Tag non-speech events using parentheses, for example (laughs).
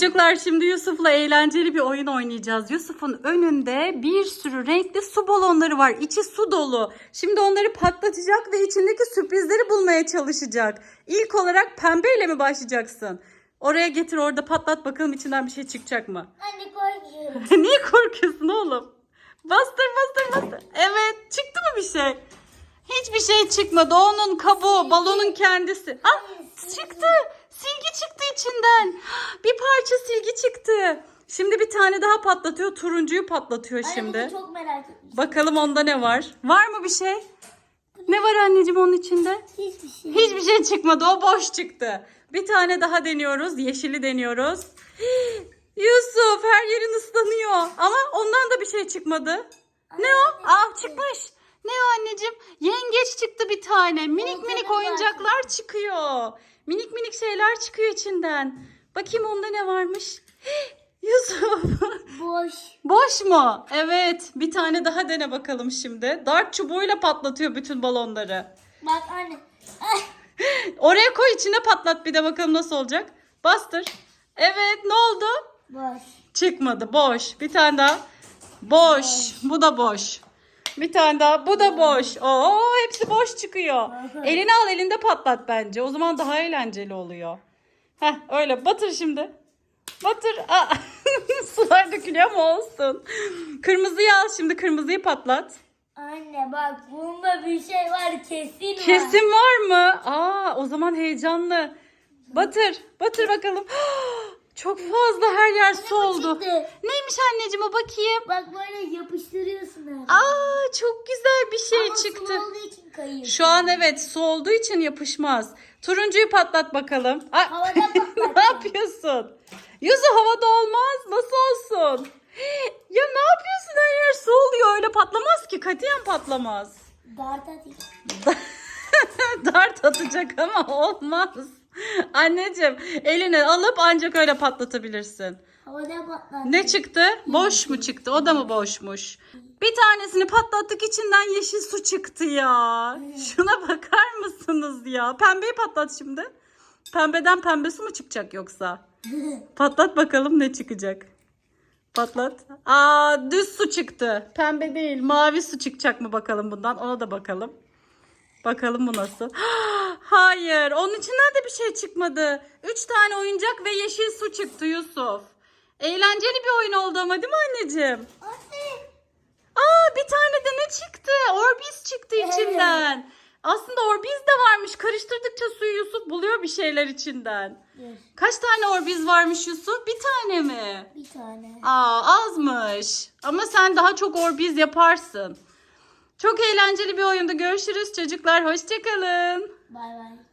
Çocuklar şimdi Yusuf'la eğlenceli bir oyun oynayacağız. Yusuf'un önünde bir sürü renkli su balonları var. İçi su dolu. Şimdi onları patlatacak ve içindeki sürprizleri bulmaya çalışacak. İlk olarak pembeyle mi başlayacaksın? Oraya getir orada patlat bakalım içinden bir şey çıkacak mı? Anne korkuyorum. (laughs) Niye korkuyorsun oğlum? Bastır bastır bastır. Evet çıktı mı bir şey? Hiçbir şey çıkmadı. Onun kabuğu, balonun kendisi. Ah çıktı. Silgi çıktı içinden. Bir parça silgi çıktı. Şimdi bir tane daha patlatıyor. Turuncuyu patlatıyor şimdi. bunu çok merak etmiştim. Bakalım onda ne var? Var mı bir şey? Ne var anneciğim onun içinde? Hiçbir şey. Hiçbir şey çıkmadı. O boş çıktı. Bir tane daha deniyoruz. Yeşili deniyoruz. (gasps) Yusuf her yerin ıslanıyor. Ama ondan da bir şey çıkmadı. Ne o? Aa çıkmış. Ne o anneciğim? Yengeç çıktı bir tane. Minik minik oyuncaklar çıkıyor. Minik minik şeyler çıkıyor içinden. Bakayım onda ne varmış? (gasps) Yusuf. (laughs) Boş. Boş mu? Evet. Bir tane daha dene bakalım şimdi. Dart çubuğuyla patlatıyor bütün balonları. Bak anne. Ay, (laughs) Oraya koy içine patlat bir de bakalım nasıl olacak. Bastır. Evet ne oldu? Boş. Çıkmadı boş. Bir tane daha. Boş. Bu da boş. Bir tane daha. Bu da boş. Oo hepsi boş çıkıyor. Elini al elinde patlat bence. O zaman daha eğlenceli oluyor. Heh öyle batır şimdi. Batır. Aa, (laughs) sular dökülüyor ama olsun. Kırmızıyı al şimdi kırmızıyı patlat. Anne bak bunda bir şey var kesin var. Kesin var mı? Aa, o zaman heyecanlı. Batır, batır bakalım. (gasps) Çok fazla her yer su oldu. çıktı. Neymiş anneciğim o bakayım. Bak böyle yapıştırıyorsun abi. Aa, çok güzel bir şey Ama çıktı. sulu olduğu için kayıyor. Şu an evet su olduğu için yapışmaz. Turuncuyu patlat bakalım. Ay, Havada (laughs) ne patlat. yapıyorsun? Yusuf havada olmaz. Nasıl olsun? (gasps) Ya ne yapıyorsun her yer su oluyor öyle patlamaz ki katiyen patlamaz. Dart atayım. (laughs) Dart atacak ama olmaz. (laughs) Anneciğim eline alıp ancak öyle patlatabilirsin. Havada patlat. Ne çıktı? Boş mu çıktı? O da mı boşmuş? Bir tanesini patlattık içinden yeşil su çıktı ya. Şuna bakar mısınız ya? Pembeyi patlat şimdi. Pembeden pembe su mu çıkacak yoksa? (laughs) Patlat bakalım ne çıkacak. Patlat. Aa düz su çıktı. Pembe değil mavi su çıkacak mı bakalım bundan ona da bakalım. Bakalım bu nasıl. (gasps) Hayır onun içinden de bir şey çıkmadı. Üç tane oyuncak ve yeşil su çıktı Yusuf. Eğlenceli bir oyun oldu ama değil mi anneciğim? Anne. Aa bir tane de ne çıktı? Orbis çıktı içinden. Aslında Orbis de varmış. Karıştırdıkça suyu Yusuf buluyor bir şeyler içinden. Kaç tane Orbis varmış Yusuf? Bir tane mi? Bir tane. Aa azmış. Ama sen daha çok Orbiz yaparsın. Çok eğlenceli bir oyunda görüşürüz çocuklar. Hoşçakalın. Bay bay.